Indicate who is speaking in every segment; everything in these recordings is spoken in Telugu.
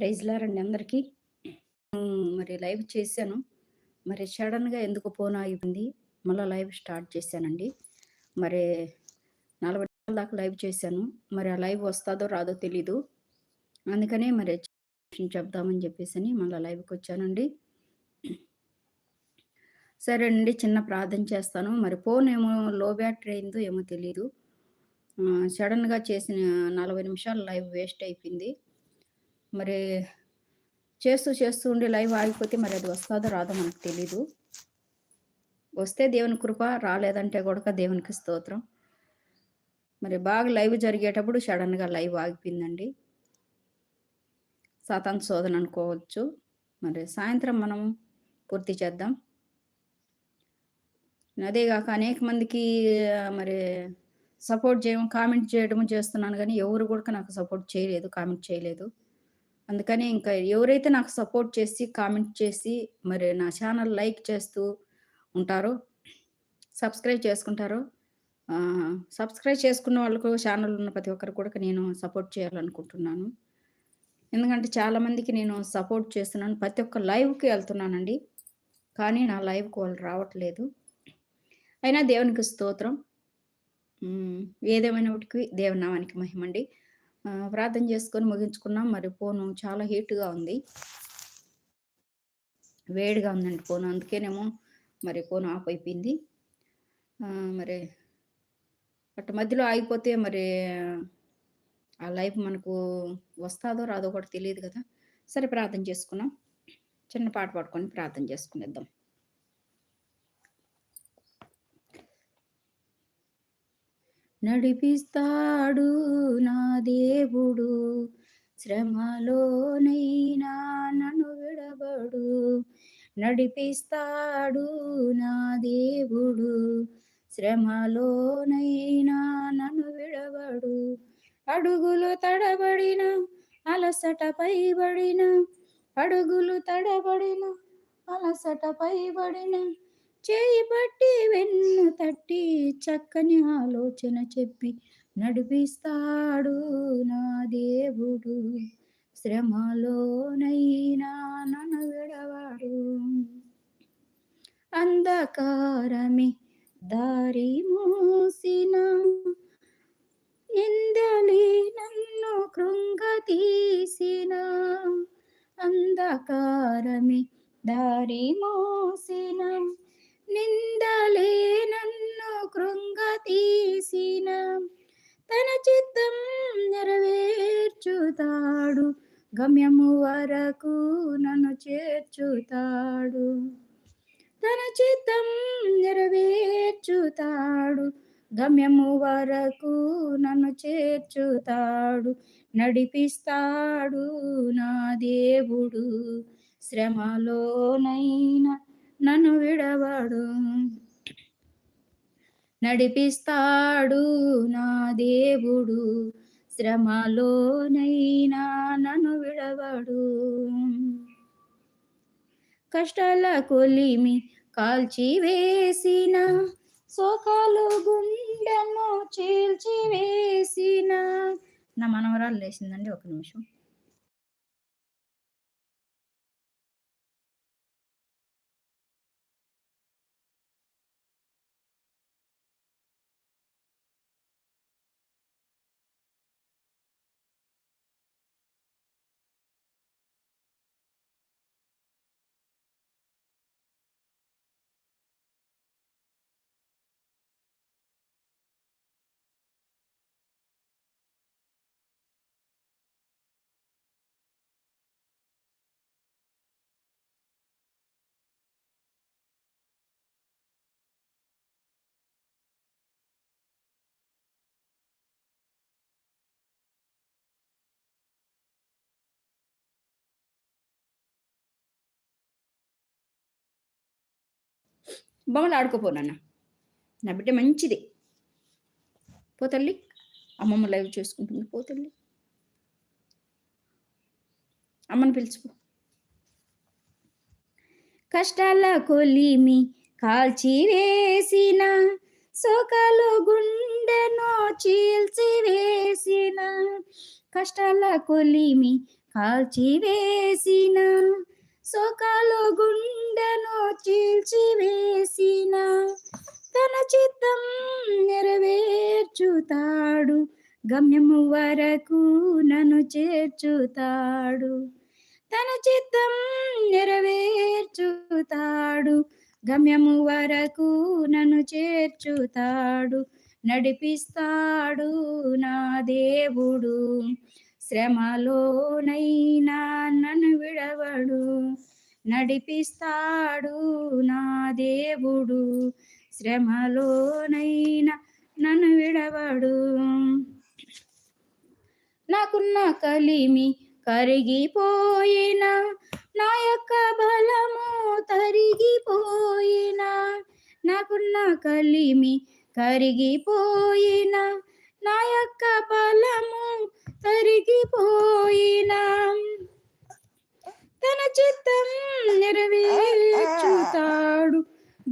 Speaker 1: ప్రైజ్‌లారండి అందరికీ. మరి లైవ్ చేశాను. మరి సడన్గా ఎందుకు ఫోన్ ఆగిపోయింది. మళ్ళీ లైవ్ స్టార్ట్ చేశానండి. మరి 40 నిమిషాల దాకా లైవ్ చేశాను. మరి ఆ లైవ్ వస్తుందో రాదో తెలీదు. అందుకనే మరి చెప్దామని చెప్పేసి అని మళ్ళీ లైవ్కి వచ్చానండి సరే అండి చిన్న ప్రార్థన చేస్తాను. మరి ఫోన్ ఏమో లో బ్యాటరీ అయిందో ఏమో తెలీదు. సడన్గా చేసిన 40 నిమిషాలు లైవ్ వేస్ట్ అయిపోయింది. మరి చేస్తూ, చేస్తూ ఉండి లైవ్ ఆగిపోతే మరి అది వస్తుందో రాదో మనకు తెలీదు. వస్తే దేవుని కృప, రాలేదంటే కూడా దేవునికి స్తోత్రం. మరి బాగా లైవ్ జరిగేటప్పుడు సడన్గా లైవ్ ఆగిపోయిందండి. సాతాను శోధన అనుకోవచ్చు. మరి సాయంత్రం మనం పూర్తి చేద్దాం. అదేగాక అనేక మందికి మరి సపోర్ట్ చేయడం, కామెంట్ చేయడం చేస్తున్నాను కానీ ఎవరు కూడా నాకు సపోర్ట్ చేయలేదు. కామెంట్ చేయలేదు. అందుకని ఇంకా ఎవరైతే నాకు సపోర్ట్ చేసి, కామెంట్ చేసి, మరి నా ఛానల్ లైక్ చేస్తూ ఉంటారో, సబ్స్క్రైబ్ చేసుకుంటారో సబ్స్క్రైబ్ చేసుకున్న వాళ్ళకు ఛానల్ ఉన్న ప్రతి ఒక్కరికి కూడా నేను సపోర్ట్ చేయాలనుకుంటున్నాను. ఎందుకంటే చాలామందికి నేను సపోర్ట్ చేస్తున్నాను. ప్రతి ఒక్క లైవ్‌కి వెళ్తున్నానండి కానీ నా లైవ్‌కి వాళ్ళు రావట్లేదు. అయినా దేవునికి స్తోత్రం. ఏదేమైనప్పటికీ ఏదేమైనప్పటికి నామానికి మహిమండి. ప్రార్థన చేసుకొని ముగించుకున్నాం. మరి ఫోను చాలా హీట్‌గా ఉంది. వేడిగా ఉందండి ఫోన్ అందుకేనేమో మరి ఫోన్ ఆఫ్ అయిపోయింది. మరి అటు మధ్యలో ఆగిపోతే మరి ఆ లైఫ్ మనకు వస్తాదో రాదో కూడా తెలియదు కదా సరే ప్రార్థన చేసుకున్నాం. చిన్న పాట పాడుకొని ప్రార్థన చేసుకునేద్దాం. నడిపిస్తాడు నా దేవుడు. శ్రమలోనైనా నన్ను విడబడు నడిపిస్తాడు నా దేవుడు. శ్రమలోనైనా నన్ను విడబడు అడుగులు తడబడిన అలసట పైబడిన అడుగులు తడబడిన అలసట పైబడిన చేయి బట్టి వెన్ను తట్టి చక్కని ఆలోచన చెప్పి నడిపిస్తాడు నా దేవుడు. శ్రమలోనైనా నన్ను విడవాడు అంధకారమే దారి మూసిన నిందలి నన్ను కృంగతీసిన అంధకారమే దారి మోసిన చేర్చుతాడు. గమ్యము వరకు నన్ను చేర్చుతాడు. తన చిత్తం నెరవేర్చుతాడు. గమ్యము వరకు నన్ను చేర్చుతాడు. నడిపిస్తాడు నా దేవుడు. శ్రమలోనైనా నన్ను విడవడు. నడిపిస్తాడు నా దేవుడు. శ్రమలోనైనా నన్ను విడవడు. కష్టాల కొలిమి కాల్చి వేసిన శోకాలు గుండెను చీల్చి వేసిన నా మనవరాలు లేచిందండి ఒక నిమిషం. బొమ్మలు ఆడుకోపో నాన్న. నా బిడ్డ మంచిది. పోతల్లి అమ్మమ్మ లైవ్ చేసుకుంటుంది. పోతల్లి అమ్మని పిలుచుకో. కష్టాల కొలిమి కాల్చి వేసిన సోకాలు గుండెను చీల్చి వేసిన కష్టాల కొలిమి కాల్చివేసిన సోకాలు గుండెను చీల్చివేసిన తన చిత్తం నెరవేర్చుతాడు. గమ్యము వరకు నన్ను చేర్చుతాడు. తన చిత్తం నెరవేర్చుతాడు. గమ్యము వరకు నన్ను చేర్చుతాడు. నడిపిస్తాడు నా దేవుడు. శ్రమలోనైనా నన్ను విడవడు. నడిపిస్తాడు నా దేవుడు. శ్రమలోనైనా నన్ను విడవడు. నాకున్న కలిమి కరిగిపోయిన నా యొక్క బలము తరిగిపోయిన నాకున్న కలిమి కరిగిపోయిన నా యొక్క బలము తరిగిపోయిన. తన చిత్తం నెరవేర్చుతాడు.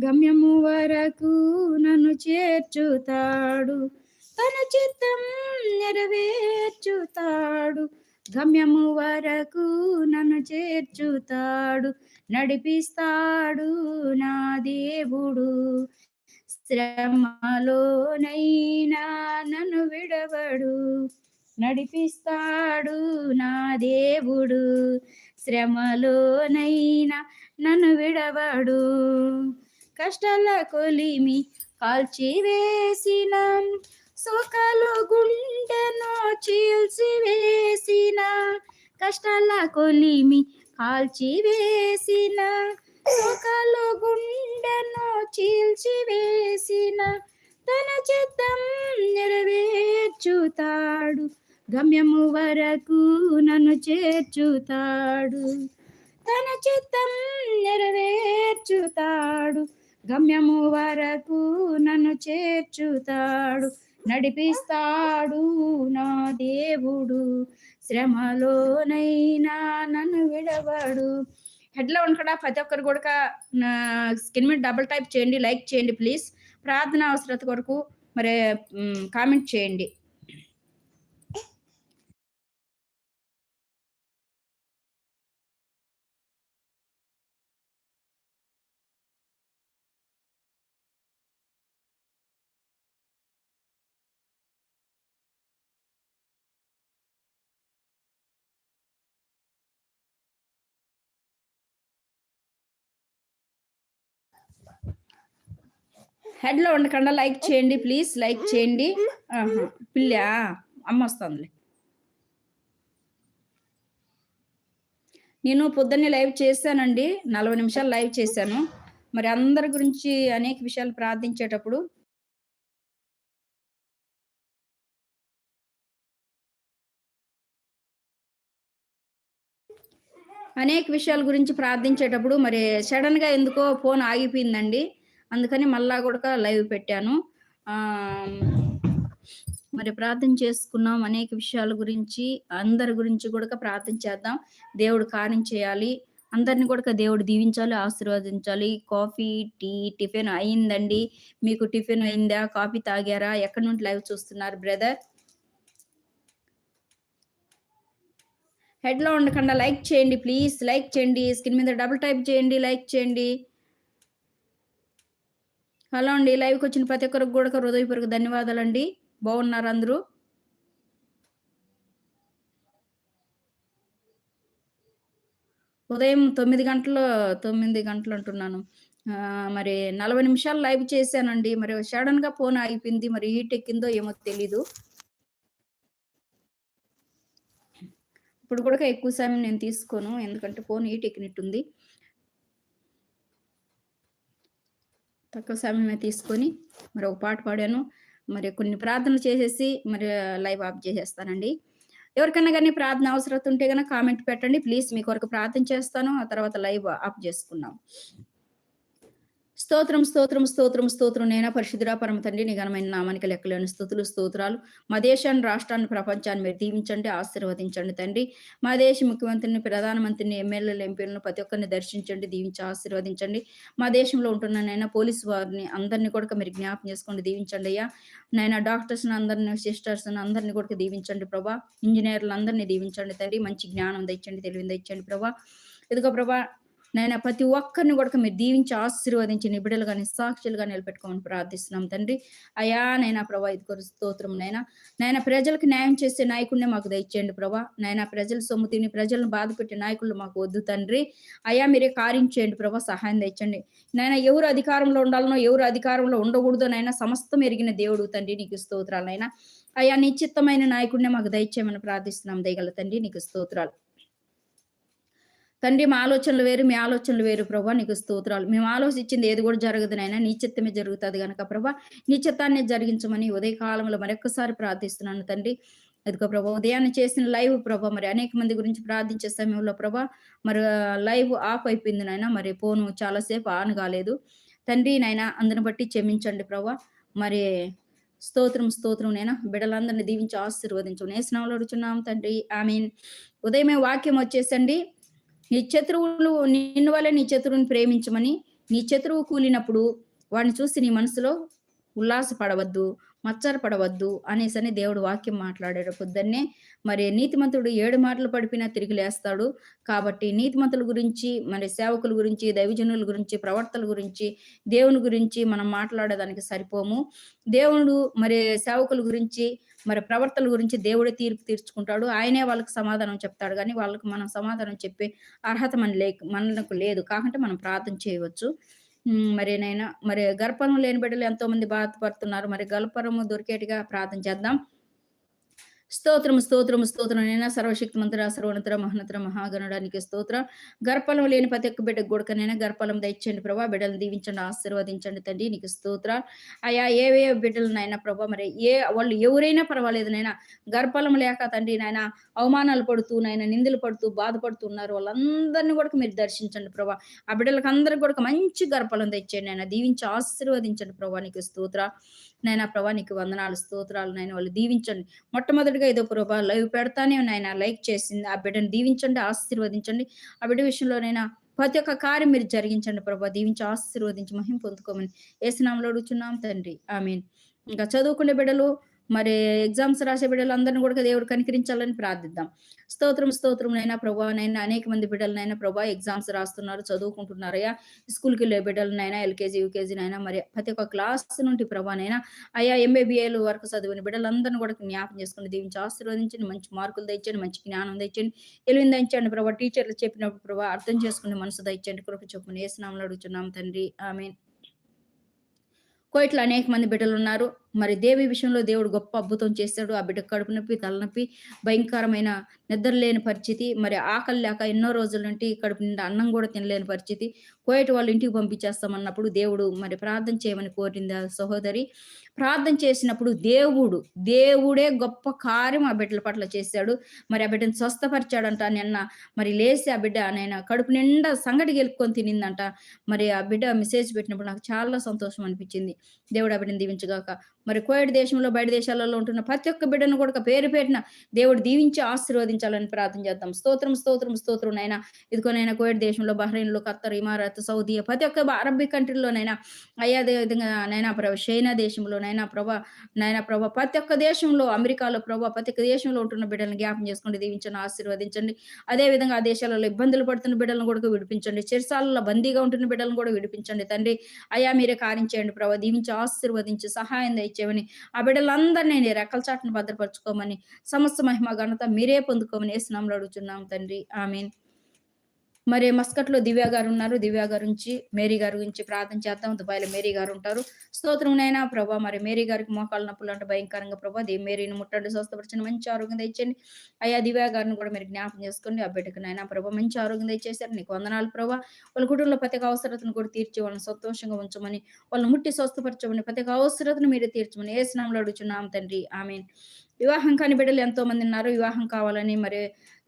Speaker 1: గమ్యము వరకు నన్ను చేర్చుతాడు. తన చిత్తం నెరవేర్చుతాడు. గమ్యము వరకు నన్ను చేర్చుతాడు. నడిపిస్తాడు నా దేవుడు. శ్రమలోనైనా నడిపిస్తాడు నడిపిస్తాడు నా దేవుడు. శ్రమలోనైనా నన్ను విడవడు. కష్టాల కొలిమి కాల్చివేసిన సుఖలు గుండెను చీల్చివేసిన. కష్టాల కొలిమి కాల్చివేసిన సుఖలు గుండెను చీల్చివేసిన. తన చిత్తం నెరవేర్చుతాడు. గమ్యము వరకు నన్ను చేర్చుతాడు. తన చిత్తం నెరవేర్చుతాడు. గమ్యము వరకు నన్ను చేర్చుతాడు. నడిపిస్తాడు నా దేవుడు. శ్రమలోనైనా నన్ను విడవడు. హెడ్లో ఉండకుండా ప్రతి ఒక్కరు కూడా స్కిన్ మీద డబుల్ టైప్ చేయండి లైక్ చేయండి ప్లీజ్. ప్రార్థన అవసరత కొరకు మరి కామెంట్ చేయండి. హెడ్లో ఉండకుండా లైక్ చేయండి ప్లీజ్ లైక్ చేయండి. పిల్ల అమ్మ వస్తుందిలే. నేను పొద్దున్నే లైవ్ చేశానండి నలభై నిమిషాలు లైవ్ చేశాను. మరి అందరి గురించి అనేక విషయాలు ప్రార్థించేటప్పుడు అనేక విషయాల గురించి ప్రార్థించేటప్పుడు మరి సడన్గా ఎందుకో ఫోన్ ఆగిపోయిందండి. అందుకని మళ్ళా కూడా లైవ్ పెట్టాను. మరి ప్రార్థన చేసుకున్నాం అనేక విషయాల గురించి అందరి గురించి కూడా ప్రార్థన చేద్దాం. దేవుడు కార్యం చేయాలి. అందరిని కూడా దేవుడు దీవించాలి ఆశీర్వదించాలి. కాఫీ టీ టిఫిన్ అయిందండి. మీకు టిఫిన్ అయిందా? కాఫీ తాగారా? ఎక్కడి నుండి లైవ్ చూస్తున్నారు బ్రదర్? హెడ్లో ఉండకుండా లైక్ చేయండి ప్లీజ్. లైక్ చేయండి. స్క్రీన్ మీద డబుల్ టైప్ చేయండి లైక్ చేయండి. హలో అండి. లైవ్కి వచ్చిన ప్రతి ఒక్కరికి కూడా హృదయపూర్వక ధన్యవాదాలండి. బాగున్నారు అందరూ. ఉదయం తొమ్మిది గంటలు తొమ్మిది గంటలు అంటున్నాను. మరి నలభై నిమిషాలు లైవ్ చేశానండి. మరి సడన్గా ఫోన్ ఆగిపోయింది. మరి హీట్ ఎక్కిందో ఏమో తెలీదు. ఇప్పుడు కూడా ఎక్కువ సమయం నేను తీసుకోను. ఎందుకంటే ఫోన్ హీట్ ఎక్కినట్టుంది. తక్కువ సమయమే తీసుకొని మరి ఒక పాట పాడాను. మరి కొన్ని ప్రార్థనలు చేసేసి మరి లైవ్ ఆఫ్ చేసేస్తానండి. ఎవరికైనా కానీ ప్రార్థన అవసరం ఉంటే కనుక కామెంట్ పెట్టండి. ప్లీజ్ మీ కొరకు ప్రార్థన చేస్తాను. ఆ తర్వాత లైవ్ ఆఫ్ చేసుకున్నాం స్తోత్రం, స్తోత్రం, స్తోత్రం, స్తోత్రం. నైనా పరిశుద్ధుడా పరమ తండ్రి నిఘనమైన నామానికి లెక్కలేని స్థుతులు, స్తోత్రాలు. మా దేశాన్ని, రాష్ట్రాన్ని, ప్రపంచాన్ని మీరు దీవించండి, ఆశీర్వదించండి తండ్రి. మా దేశ ముఖ్యమంత్రిని, ప్రధానమంత్రిని, ఎమ్మెల్యేలు, ఎంపీలను ప్రతి ఒక్కరిని దర్శించండి, దీవించి ఆశీర్వదించండి. మా దేశంలో ఉంటున్న నైనా పోలీసు వారిని అందరినీ కూడా మీరు జ్ఞాపం చేసుకోండి, దీవించండి అయ్యా. నైనా డాక్టర్స్‌ని అందరిని, సిస్టర్స్‌ని అందరిని కూడా దీవించండి ప్రభా. అందరినీ దీవించండి తండ్రి. మంచి జ్ఞానం తెచ్చండి తెలివింది ఇచ్చండి ప్రభా. ఇదిగో ప్రభా నాయన ప్రతి ఒక్కరిని కూడా మీరు దీవించి ఆశీర్వదించి నీ బిడ్డలుగా నిస్సాక్షులుగా నిలబెట్టుకోమని ప్రార్థిస్తున్నాం తండ్రి. అయా నైనా ప్రభా ఇది కొరకు స్తోత్రం నైనా. నైనా ప్రజలకు న్యాయం చేసే నాయకుడినే మాకు దయచేయండి ప్రభా. నైనా ప్రజల సొమ్ము తిని ప్రజలను బాధ పెట్టే నాయకులు మాకు వద్దు తండ్రి. అయా మీరే కార్యం చేయండి ప్రభా సహాయం తెచ్చండి నైనా ఎవరు అధికారంలో ఉండాలనో ఎవరు అధికారంలో ఉండకూడదో నైనా సమస్తం ఎరిగిన దేవుడు తండ్రి నీకు స్తోత్రాలైనా అయా నిశ్చిత్తమైన నాయకుడినే మాకు దయచేయమని ప్రార్థిస్తున్నాం దయగల తండ్రి నీకు స్తోత్రాలు. తండ్రి మా ఆలోచనలు వేరు మీ ఆలోచనలు వేరు ప్రభా నీకు స్తోత్రాలు. మేము ఆలోచించింది ఏది కూడా జరగదు నాయన నీ చిత్తమే జరుగుతుంది కనుక ప్రభా నీ చిత్తాన్ని జరిగించమని ఉదయకాలంలో మరొకసారి ప్రార్థిస్తున్నాను తండ్రి. అదిగో ప్రభా ఉదయాన్నే చేసిన లైవ్ ప్రభా మరి అనేక మంది గురించి ప్రార్థించే సమయంలో ప్రభా మరి లైవ్ ఆఫ్ అయిపోయింది నాయన మరి ఫోను చాలాసేపు ఆన్ కాలేదు. తండ్రి నాయన అందుని బట్టి క్షమించండి ప్రభా. మరి స్తోత్రం స్తోత్రం నేను బిడ్డలందరినీ దీవించి ఆశీర్వదించు. నేసనాలు అడుగుతున్నాం తండ్రి. ఐ మీన్ ఉదయమే వాక్యం వచ్చేసండి. నీ శత్రువులు నిన్ను వల్ల నీ శత్రువుని ప్రేమించమని నీ శత్రువు కూలినప్పుడు వాడిని చూసి నీ మనసులో ఉల్లాసపడవద్దు. మచ్చరపడవద్దు అనేసని దేవుడు వాక్యం మాట్లాడాడు. పొద్దున్నే మరి నీతిమంతుడు ఏడు మాటలు పడిపినా తిరిగి లేస్తాడు. కాబట్టి నీతిమంతుల గురించి మరి సేవకుల గురించి దైవజనుల గురించి ప్రవర్తల గురించి దేవుని గురించి మనం మాట్లాడేదానికి సరిపోము. దేవుడు మరి సేవకుల గురించి మరి ప్రవర్తల గురించి దేవుడే తీర్పు తీర్చుకుంటాడు. ఆయనే వాళ్ళకి సమాధానం చెప్తాడు. కానీ వాళ్ళకి మనం సమాధానం చెప్పే అర్హత మన లే మనకు లేదు. కాకుంటే మనం ప్రార్థన చేయవచ్చు. మరి నైనా మరి గర్భం లేని బిడ్డలు ఎంతో మంది బాధపడుతున్నారు. మరి గల్పరము దొరికేట్టుగా ప్రార్థన చేద్దాం. స్తోత్రం స్తోత్రం స్తోత్రం. నైనా సర్వశక్తి మంత్ర సర్వనతర మహనతర మహాగణడానికి స్తోత్రం. గర్పలం లేని ప్రతి ఒక్క బిడ్డ గుడకనైనా గర్పలం దయచండి ప్రభా. బిడ్డలను దీవించండి ఆశీర్వదించండి తండ్రి నీకు స్తోత్ర. అయా ఏవే బిడ్డలనైనా ప్రభా మరి ఏ వాళ్ళు ఎవరైనా పర్వాలేదు నైనా గర్పలం లేక తండ్రి నాయన అవమానాలు పడుతూ నాయన నిందలు పడుతూ బాధపడుతున్నారు వాళ్ళందరినీ కూడా మీరు దర్శించండి ప్రభా. ఆ బిడ్డలకు అందరికి కూడా మంచి గర్పలం తెచ్చండి ఆయన దీవించి ఆశీర్వదించండి ప్రభా నీకు స్తోత్ర. నైనా ప్రభా నీకు వందనాలు స్తోత్రాలు నైనా వాళ్ళు దీవించండి. మొట్టమొదటి మొట్టమొదటిగా ఏదో ప్రభా లైవ్ పెడతానే నాయన లైక్ చేసింది. ఆ బిడ్డను దీవించండి ఆశీర్వదించండి. ఆ బిడ్డ విషయంలోనైనా ప్రతి ఒక్క కార్యం మీరు జరిగించండి ప్రభా. దీవించి ఆశీర్వదించి మహిం పొందుకోమని ఏసునామలో అడుగుచున్నాం తండ్రి. ఐ మీన్ ఇంకా చదువుకునే బిడ్డలు మరి ఎగ్జామ్స్ రాసే బిడ్డలందరినీ కూడా దేవుడు కనికరించాలని ప్రార్థిద్దాం. స్తోత్రం స్తోత్రం నైనా ప్రభా నైనా అనేక మంది బిడ్డలనైనా ప్రభా ఎగ్జామ్స్ రాస్తున్నారు చదువుకుంటున్నారయ్యా. స్కూల్కి వెళ్ళే బిడ్డలనైనా ఎల్కేజీ యూకేజీ నైనా మరి ప్రతి ఒక్క క్లాస్ నుండి ప్రభానైనా అయ్యా ఎంబీబీఏలు వరకు చదివిన బిడ్డలందరినీ కూడా జ్ఞాపం చేసుకుని దీవించి ఆశీర్వదించండి మంచి మార్కులు తెచ్చండి మంచి జ్ఞానం తెచ్చండి. తెలివిని దంచండి ప్రభా టీచర్లు చెప్పినప్పుడు ప్రభా అర్థం చేసుకుని మనసు దంచండి కృప చొప్పున ఏ స్నామంలో అడుగుతున్నాం తండ్రి. ఆమె కోయిట్లో అనేక మంది బిడ్డలు ఉన్నారు మరి దేవి విషయంలో దేవుడు గొప్ప అద్భుతం చేశాడు ఆ బిడ్డ కడుపు నొప్పి తలనొప్పి భయంకరమైన నిద్ర లేని పరిస్థితి మరి ఆకలి లేక ఎన్నో రోజుల నుండి కడుపు నిండా అన్నం కూడా తినలేని పరిస్థితి కోయట వాళ్ళు ఇంటికి పంపించేస్తామన్నప్పుడు దేవుడు మరి ప్రార్థన చేయమని కోరింది ఆ సహోదరి. ప్రార్థన చేసినప్పుడు దేవుడు దేవుడే గొప్ప కార్యం ఆ బిడ్డల పట్ల చేశాడు. మరి ఆ బిడ్డను స్వస్థపరిచాడంట నిన్న మరి లేచి ఆ బిడ్డ నేను కడుపు నిండా సంగటి గెలుపుకొని తినిందంట. మరి ఆ బిడ్డ మెసేజ్ పెట్టినప్పుడు నాకు చాలా సంతోషం అనిపించింది. దేవుడు ఆ బిడ్డను దీవించగాక. మరి కోయడ్ దేశంలో బయట దేశాలలో ఉంటున్న ప్రతి ఒక్క బిడ్డను కూడా పేరు పెట్టిన దేవుడు దీవించి ఆశీర్వదించాలని ప్రార్థన చేద్దాం. స్తోత్రం స్తోత్రం స్తోత్రం నైనా. ఇదిగోనైనా కోయడ్ దేశంలో బహ్రెయిన్లో ఖత్తర్ ఇమారత్ సౌదీ ప్రతి ఒక్క అరబిక్ కంట్రీలోనైనా అయ్యా అదే విధంగా నైనా ప్రభ చైనా దేశంలో నైనా ప్రభ నైనా ప్రభ ప్రతి ఒక్క దేశంలో అమెరికాలో ప్రభ ప్రతి ఒక్క దేశంలో ఉంటున్న బిడ్డలను జ్ఞాపం చేసుకోండి దీవించండి ఆశీర్వదించండి. అదే విధంగా ఆ దేశాలలో ఇబ్బందులు పడుతున్న బిడ్డలను కూడా విడిపించండి. చిరసాలలో బందీగా ఉంటున్న బిడ్డలను కూడా విడిపించండి. తండ్రి అయ్యా మీరే కారించేయండి ప్రభ దీవించి ఆశీర్వదించి సహాయం దయచేయమని ఆ బిడ్డలందరినీ నీ రెక్కల చాటును భద్రపరచుకోమని సమస్త మహిమ ఘనత మీరే పొందుకోమని వేసినాంలో అడుగుతున్నాం తండ్రి. ఆమెన్. మరి మస్కట్లో దివ్య గారు ఉన్నారు. దివ్య గారు నుంచి మేరీ గారి గురించి ప్రార్థన చేద్దాం. దుబాయ్లో మేరీ గారు ఉంటారు. స్తోత్రంనైనా ప్రభా. మరి మేరీ గారికి మోకాలు నొప్పులు అంటే భయంకరంగా ప్రభా. దే మేరీని ముట్టండి స్వస్థపరచండి మంచి ఆరోగ్యం తెచ్చండి అయ్యా దివ్య గారిని కూడా మీరు జ్ఞాపం చేసుకోండి. ఆ బిడ్డకు నైనా ప్రభా మంచి ఆరోగ్యం తెచ్చేసారు నీకు వందనాలు ప్రభా. వాళ్ళ కుటుంబంలో ప్రతి అవసరతను కూడా తీర్చి వాళ్ళని సంతోషంగా ఉంచమని వాళ్ళని ముట్టి స్వస్థపరచమని ప్రతి అవసరతను మీరు తీర్చమని ఏ స్నామంలో అడుగుచున్నాం తండ్రి. ఆమె వివాహం కాని బిడ్డలు ఎంతో మంది ఉన్నారు. వివాహం కావాలని మరి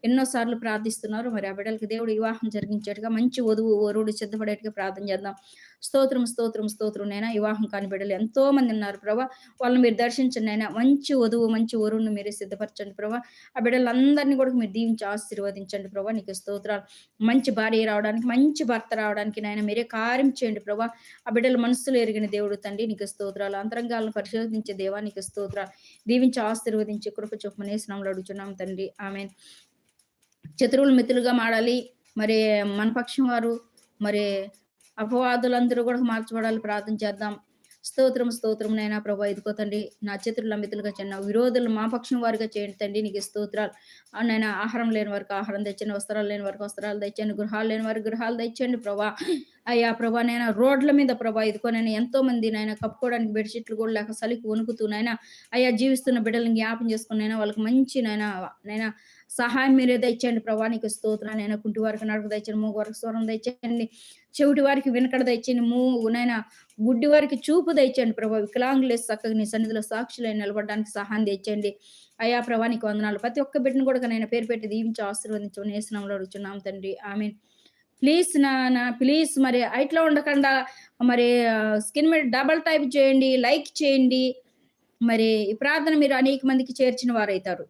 Speaker 1: ఎన్నో సార్లు ప్రార్థిస్తున్నారు. మరి ఆ బిడ్డలకి దేవుడు వివాహం జరిగించేట్టుగా మంచి వధువు వరుడు సిద్ధపడేట్టుగా ప్రార్థన చేద్దాం. స్తోత్రం స్తోత్రం స్తోత్రం నైనా వివాహం కాని బిడ్డలు ఎంతో మంది ఉన్నారు ప్రభా. వాళ్ళని మీరు దర్శించండి అయినా మంచి వధువు మంచి వరుణ్ణి మీరు సిద్ధపరచండి ప్రభా. ఆ బిడ్డలందరినీ కూడా మీరు దీవించి ఆశీర్వదించండి ప్రభా. నీకు స్తోత్రాలు. మంచి భార్య రావడానికి మంచి భర్త రావడానికి నాయన మీరే కార్యం చేయండి ప్రభా. ఆ బిడ్డల మనసులో ఎరిగిన దేవుడు తండ్రి నీకు స్తోత్రాలు. అంతరంగాలను పరిశోధించే దేవా నీకు స్తోత్రాలు. దీవించి ఆశీర్వదించి కృప చొప్పునే స్నాములు అడుగుతున్నాం తండ్రి. ఆమె శత్రువులు మిత్రులుగా మాడాలి మరి మన పక్షం వారు మరి అపవాదులందరూ కూడా మార్చబడాలి. ప్రార్థన చేద్దాం. స్తోత్రం స్తోత్రం నైనా ప్రభా ఇదిగోతండి నా చేతులు అమితులుగా చిన్న విరోధులు మా పక్షం వారిగా చేయండి తండ్రి నీకు స్తోత్రాలు. నైనా ఆహారం లేని వారికి ఆహారం తెచ్చండి వస్త్రాలు లేని వారికి వస్త్రాలు తెచ్చండి గృహాలు లేని వారికి గృహాలు తెచ్చండి ప్రభా. అయ్యా ప్రభా నైనా రోడ్ల మీద ప్రభా ఇదిగో నేను ఎంతో మంది నాయన కప్పుకోవడానికి బెడ్షీట్లు కూడా లేక సలికి వణుకుతూ నాయన అయ్యా జీవిస్తున్న బిడ్డలను జ్ఞాపం చేసుకుని నైనా వాళ్ళకి మంచి నైనా నైనా సహాయం మీరే తెచ్చండి ప్రభా నీకు స్తోత్రాలు అయినా కుంటి వారికి నడుపు తెచ్చండి మూగు వారికి స్వరం తెచ్చండి చెవిటి వారికి వినకడ తెచ్చండి మూగు నైనా గుడ్డి వారికి చూపు తెచ్చండి ప్రభా వికలాంగులు చక్కగా నీ సన్నిధిలో సాక్షులై నిలబడడానికి సహాయం తెచ్చండి అయ్యా ప్రభా నీకు వందనాలు. ప్రతి ఒక్క బిడ్డను కూడా నేను పేరు పెట్టి దీవించి ఆశీర్వదించు నేసినంలో అడుగుతున్నాం తండ్రి. ఆమె ప్లీజ్ నా నా ప్లీజ్ మరి ఐట్లో ఉండకుండా మరి స్కిన్ మీద డబల్ టైప్ చేయండి లైక్ చేయండి. మరి ఈ ప్రార్థన మీరు అనేక మందికి చేర్చిన వారైతారు.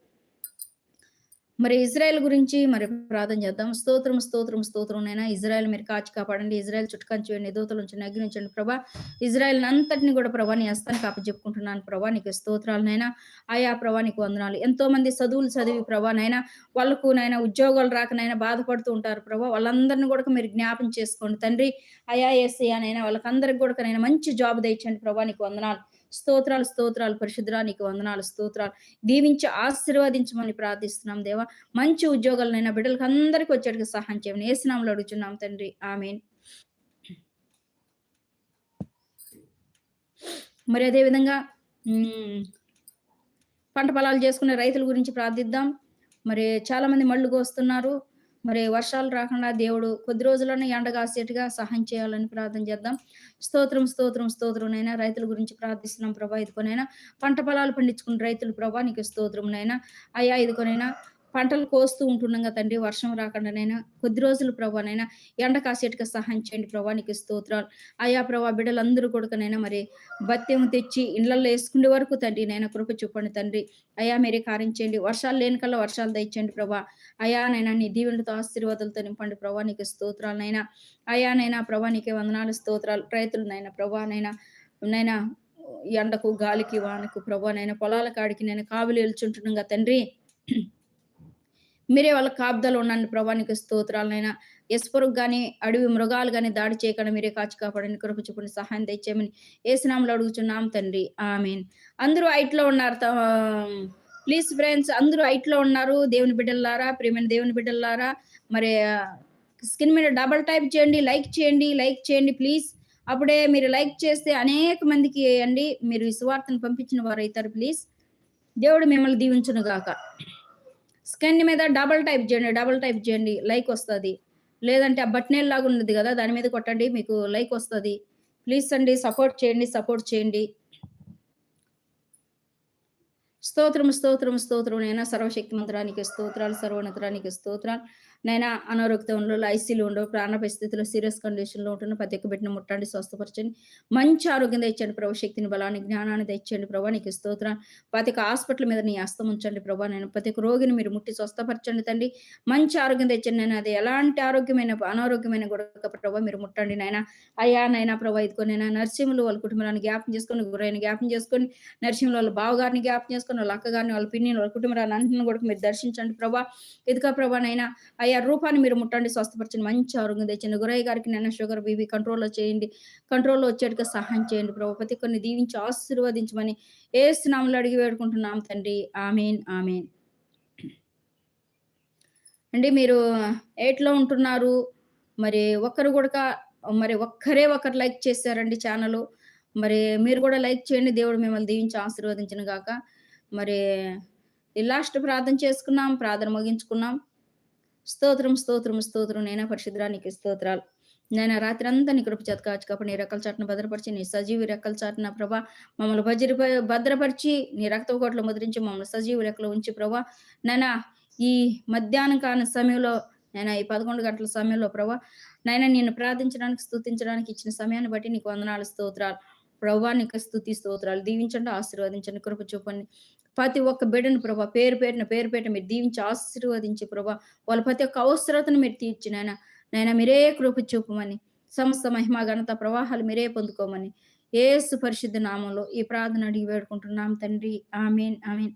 Speaker 1: మరి ఇజ్రాయెల్ గురించి మరి ప్రార్థన చేద్దాం. స్తోత్రం స్తోత్రం స్తోత్రం నైనా. ఇజ్రాయెల్ మీరు కాచి కాపాడండి. ఇజ్రాయెల్ చుట్టుకంచి చూడండి దూతల నుంచి నగ్గించండి ప్రభా. ఇజ్రాయెల్ అంతటిని కూడా ప్రభా నీ హస్తానికి అప్పచెప్పుకుంటున్నాను ప్రభా. నీకు స్తోత్రాలనైనా ఆయా ప్రభా నీకు వందనాలు. ఎంతో మంది చదువులు చదివి ప్రభా నైనా. వాళ్ళకు నైనా ఉద్యోగాలు రాకనైనా బాధపడుతూ ఉంటారు ప్రభా. వాళ్ళందరిని కూడా మీరు జ్ఞాపం చేసుకోండి. తండ్రి అయా ఏసీ నైనా. వాళ్ళకందరికి కూడా నైనా మంచి జాబ్ తెచ్చండి ప్రభా నీకు వందనాలు. స్తోత్రాలు స్తోత్రాలు పరిశుద్ధరా నీకు వందనాలు స్తోత్రాలు. దీవించి ఆశీర్వదించమని ప్రార్థిస్తున్నాం దేవా. మంచి ఉద్యోగాలనైనా బిడ్డలకు అందరికీ వచ్చేటికి సహాయం చేయమని ఏసునామలు అడుగుతున్నాం తండ్రి. ఆమెన్. మరి అదే విధంగా పంట పొలాలు చేసుకునే రైతుల గురించి ప్రార్థిద్దాం. మరి చాలా మంది మళ్ళు కోస్తున్నారు. మరి వర్షాలు రాకుండా దేవుడు కొద్ది రోజుల్లోనే ఎండగాసేట్టుగా సహాయం చేయాలని ప్రార్థన చేద్దాం. స్తోత్రం స్తోత్రం స్తోత్రం నైనా రైతుల గురించి ప్రార్థిస్తున్నాం ప్రభా. ఇదికొనైనా పంట పొలాలు పండించుకున్న రైతులు ప్రభా నీకు స్తోత్రం నైనా అయ్యా ఇదికొనైనా పంటలు కోస్తూ ఉంటున్నాం కదా తండ్రి వర్షం రాకుండానైనా కొద్ది రోజులు ప్రభానైనా ఎండ కాసేటిగా సహాయం చేయండి ప్రభా నీకు స్తోత్రాలు. ఆయా ప్రభా బిడ్డలందరూ కొడుకునైనా మరి బత్యం తెచ్చి ఇండ్లలో వేసుకునే వరకు తండ్రి నైనా కృప చూపండి తండ్రి. అయా మీరే కార్యం చేయండి. వర్షాలు లేని కల్లా వర్షాలు తెచ్చండి ప్రభా. అయా నైనా నీ దీవెనతో ఆశీర్వాదాలతో నింపండి ప్రభా నీకు స్తోత్రాలనైనా అయానైనా ప్రభా నీకే వందనాలు స్తోత్రాలు రైతులనైనా ప్రభా నైనా నైనా ఎండకు గాలికి వానకు ప్రభా నైనా పొలాల కాడికి నేను కావులు వెళ్చుంటున్నాగా తండ్రి. మీరే వాళ్ళ కాపుదలు ఉండండి ప్రభానికి స్తోత్రాలనైనా. ఎస్పరుకు కానీ అడవి మృగాలు కానీ దాడి చేయకుండా మీరే కాచి కాపాడని కృప చూపుని సహాయం తెచ్చేయమని ఏసునాములు అడుగుచున్నాం తండ్రి. ఆమెన్. అందరూ ఐట్లో ఉన్నారు ప్లీజ్ ఫ్రెండ్స్ అందరూ ఐట్లో ఉన్నారు. దేవుని బిడ్డలారా ప్రియమైన దేవుని బిడ్డలారా. మరి స్కిన్ మీద డబల్ టైప్ చేయండి లైక్ చేయండి లైక్ చేయండి ప్లీజ్. అప్పుడే మీరు లైక్ చేస్తే అనేక మందికి అండి మీరు ఈ సువార్తను పంపించిన వారు అవుతారు ప్లీజ్. దేవుడు మిమ్మల్ని దీవించును గాక స్కాన్ మీద డబల్ టైప్ చేయండి డబల్ టైప్ చేయండి లైక్ వస్తుంది. లేదంటే ఆ బట్నేల్ లాగా ఉన్నది కదా దాని మీద కొట్టండి మీకు లైక్ వస్తుంది. ప్లీజ్ అండి సపోర్ట్ చేయండి సపోర్ట్ చేయండి. స్తోత్రం స్తోత్రం స్తోత్రం నైనా సర్వశక్తి మంత్రానికి స్తోత్రాలు సర్వోన్నతరానికి స్తోత్రాలు. నైనా అనారోగ్యంలో ఐసీలు ఉండవు ప్రాణ పరిస్థితిలో సీరియస్ కండిషన్లో ఉంటున్న ప్రతి ఒక్క బిడ్డను ముట్టండి స్వస్థపరచండి. మంచి ఆరోగ్యం తెచ్చండి ప్రభు శక్తిని బలాన్ని జ్ఞానాన్ని తెచ్చండి ప్రభా నీకు స్తోత్రం ప్రతి ఒక్క హాస్పిటల్ మీద నీ అస్తం ఉంచండి ప్రభా నేను ప్రతి ఒక్క రోగిని మీరు ముట్టి స్వస్థపరచండి తండ్రి. మంచి ఆరోగ్యం తెచ్చండి నేను అది ఎలాంటి ఆరోగ్యమైన అనారోగ్యమైన కూడా ప్రభా మీరు ముట్టండి నాయన అయ్యా నైనా ప్రభా ఇదిగోనైనా నర్సింహులు వాళ్ళ కుటుంబాన్ని జ్ఞాపం చేసుకొని గురైన జ్ఞాపం చేసుకొని నర్సింహులు వాళ్ళ బావగారిని జ్ఞాపం చేసుకొని వాళ్ళ అక్కగారిని వాళ్ళ పిన్ని వాళ్ళ కుటుంబాన్ని అన్నింటిని కూడా మీరు దర్శించండి ప్రభా. ఇదిగా ప్రభా నైనా అయ్యా రూపాన్ని మీరు ముట్టండి స్వస్థపరచండి. మంచి ఆరోగ్యం తెచ్చండి. గురయ్య గారికి నన్న షుగర్ బీబీ కంట్రోల్లో చేయండి. కంట్రోల్లో వచ్చేట్టుగా సహాయం చేయండి ప్రభు. ప్రతి కొన్ని దీవించి ఆశీర్వదించమని ఏ స్నాములు అడిగి వేడుకుంటున్నాం తండ్రి. Amen amen. అండి మీరు ఎయిట్లో ఉంటున్నారు. మరి ఒక్కరు కూడా మరి ఒక్కరే ఒకరు లైక్ చేశారండి ఛానల్. మరి మీరు కూడా లైక్ చేయండి. దేవుడు మిమ్మల్ని దీవించి ఆశీర్వదించిన గాక. మరి లాస్ట్ ప్రార్థన చేసుకున్నాం. ప్రార్థన ముగించుకున్నాం. స్తోత్రం స్తోత్రం స్తోత్రం నైనా పరిశుద్రానికి స్తోత్రాలు. నేను రాత్రి అంతా నీ కృప చేత కాచి కాబట్టి నీ రెక్కల చాటును భద్రపరిచి నీ సజీవి రెక్కల చాటున ప్రభా మమ్మల్ని భద్ర భద్రపరిచి నీ రక్త కోట్లు ముద్రించి మమ్మల్ని సజీవి రెక్కలు ఉంచి ప్రభా నాయన ఈ మధ్యాహ్నం కాని సమయంలో నేను ఈ పదకొండు గంటల సమయంలో ప్రభా నాయన నిన్ను ప్రార్థించడానికి స్థుతించడానికి ఇచ్చిన సమయాన్ని బట్టి నీకు వందనాలు స్తోత్రాలు. ప్రభా నీకు స్తుతి స్తోత్రాలు. దీవించండి ఆశీర్వదించండి కృప చూపండి. ప్రతి ఒక్క బిడ్డను ప్రభా పేరు పేరున పేరు పేరున మీరు దీవించి ఆశీర్వదించి ప్రభా వాళ్ళ ప్రతి ఒక్క అవసరతను మీరు తీర్చి నాయన. నాయన మీరే కృప చూపమని సమస్త మహిమ ఘనత ప్రవాహాలు మీరే పొందుకోమని ఏసు పరిశుద్ధ నామంలో ఈ ప్రార్థన అడిగి వేడుకుంటున్నాం తండ్రి. Amen amen.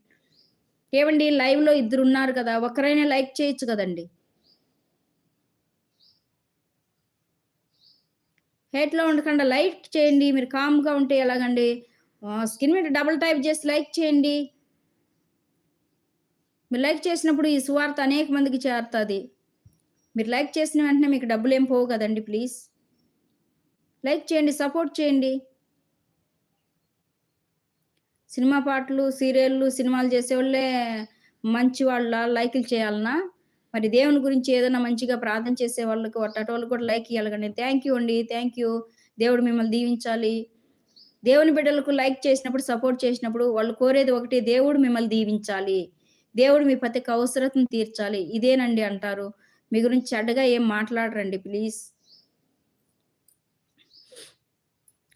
Speaker 1: ఏమండి లైవ్లో ఇద్దరు ఉన్నారు కదా ఒకరైనా లైక్ చేయొచ్చు కదండి? హేట్లో ఉండకుండా లైక్ చేయండి మీరు కామ్గా ఉంటే ఎలాగండి? స్కిన్ మీద డబుల్ టైప్ చేసి లైక్ చేయండి. మీరు లైక్ చేసినప్పుడు ఈ సువార్త అనేక మందికి చేరుతుంది. మీరు లైక్ చేసిన వెంటనే మీకు డబ్బులు ఏం పోవు కదండి ప్లీజ్. లైక్ చేయండి సపోర్ట్ చేయండి. సినిమా పాటలు సీరియళ్ళు సినిమాలు చేసేవాళ్ళే మంచి వాళ్ళ లైకులు చేయాలన్నా మరి దేవుని గురించి ఏదైనా మంచిగా ప్రార్థన చేసే వాళ్ళకి వాళ్ళు కూడా లైక్ ఇవ్వాలి థ్యాంక్ యూ అండి థ్యాంక్ యూ దేవుడు మిమ్మల్ని దీవించాలి. దేవుని బిడ్డలకు లైక్ చేసినప్పుడు సపోర్ట్ చేసినప్పుడు వాళ్ళు కోరేది ఒకటి దేవుడు మిమ్మల్ని దీవించాలి. దేవుడు మీ ప్రతి అవసరతను తీర్చాలి. ఇదేనండి అంటారు. మీ గురించి చెడ్డగా ఏం మాట్లాడరండి ప్లీజ్.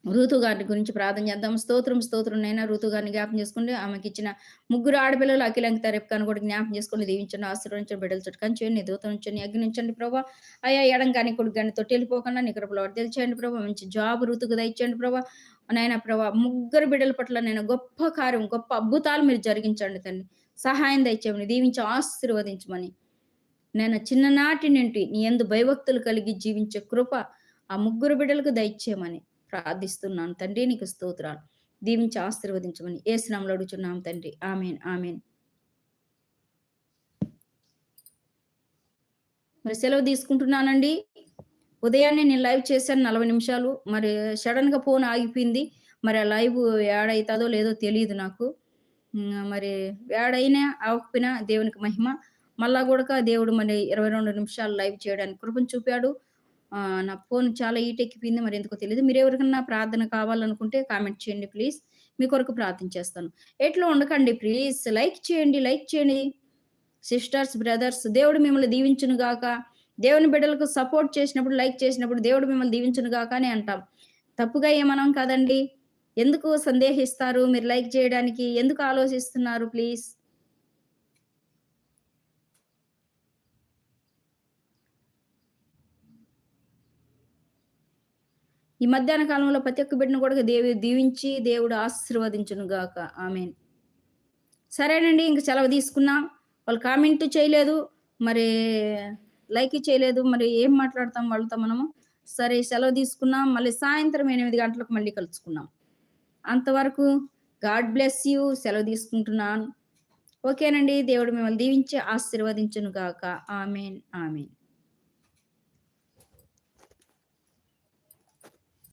Speaker 1: ఋతు గారి గురించి ప్రార్థన చేద్దాం. స్తోత్రం స్తోత్రం నైనా ఋతు గారిని జ్ఞాపం చేసుకుంటే ఆమెకి ఇచ్చిన ముగ్గురు ఆడపిల్లలు అఖిలంకి తరపుకాన్ని కూడా జ్ఞాపం చేసుకుని దీవించండి ఆశీర్వదించండి చుట్టూ చుట్టుకొని చేయండి దూత నుంచి అగ్నించండి ప్రభా. అయ్యా ఎడం కానీ కొడుకు కానీ తొట్టి వెళ్ళిపోకుండా నీ కృపలో తెలిచేయండి ప్రభా. మంచి జాబ్ ఋతుకు దయచేయండి ప్రభా. నాయన ప్రభా ముగ్గురు బిడ్డల పట్ల నేను గొప్ప కార్యం గొప్ప అద్భుతాలు మీరు జరిగించండి తండ్రి సహాయం దయచేమని దీవించి ఆశీర్వదించమని. నేను చిన్ననాటి నుండి నీ ఎందు భయభక్తులు కలిగి జీవించే కృప ఆ ముగ్గురు బిడ్డలకు దయచేయమని ప్రార్థిస్తున్నాను తండ్రి నీకు స్తోత్రాలు. దీవించి ఆశీర్వదించమని ఏ స్నామంలో అడుగుచున్నాం తండ్రి. Amen amen. మరి సెలవు తీసుకుంటున్నానండి. ఉదయాన్నే నేను లైవ్ చేశాను నలభై నిమిషాలు. మరి సడన్గా ఫోన్ ఆగిపోయింది. మరి ఆ లైవ్ యాడ్ అవుతుందో లేదో తెలియదు నాకు. మరి వేడైనా అవకపోయినా దేవునికి మహిమ. మళ్ళా కూడా దేవుడు మరి ఇరవై రెండు నిమిషాలు లైవ్ చేయడానికి కృపను చూపాడు. నా ఫోన్ చాలా ఈటెక్కిపోయింది ఎక్కిపోయింది మరి ఎందుకో తెలియదు మీరు ఎవరికైనా ప్రార్థన కావాలనుకుంటే కామెంట్ చేయండి ప్లీజ్. మీ కొరకు ప్రార్థన చేస్తాను. ఎట్లా ఉండకండి ప్లీజ్. లైక్ చేయండి లైక్ చేయండి. సిస్టర్స్ బ్రదర్స్ దేవుడు మిమ్మల్ని దీవించును గాక. దేవుని బిడ్డలకు సపోర్ట్ చేసినప్పుడు లైక్ చేసినప్పుడు దేవుడు మిమ్మల్ని దీవించును గాక అని అంటాం. తప్పుగా ఏమనం కాదండి. ఎందుకు సందేహిస్తారు? మీరు లైక్ చేయడానికి ఎందుకు ఆలోచిస్తున్నారు ప్లీజ్? ఈ మధ్యాహ్న కాలంలో ప్రతి ఒక్క బిడ్డను కూడా దేవి దీవించి దేవుడు ఆశీర్వదించును గాక ఆమె సరేనండి ఇంక సెలవు తీసుకున్నాం. వాళ్ళు కామెంట్ చేయలేదు మరి లైక్ చేయలేదు మరి ఏం మాట్లాడతాం వాళ్ళతో మనము? సరే సెలవు తీసుకున్నాం. మళ్ళీ సాయంత్రం ఎనిమిది గంటలకు మళ్ళీ కలుసుకున్నాం అంతవరకు గాడ్ బ్లెస్ యూ సెలవు తీసుకుంటున్నాను. ఓకేనండి దేవుడు మిమ్మల్ని దీవించి ఆశీర్వదించును గాక ఆమెన్ ఆమెన్.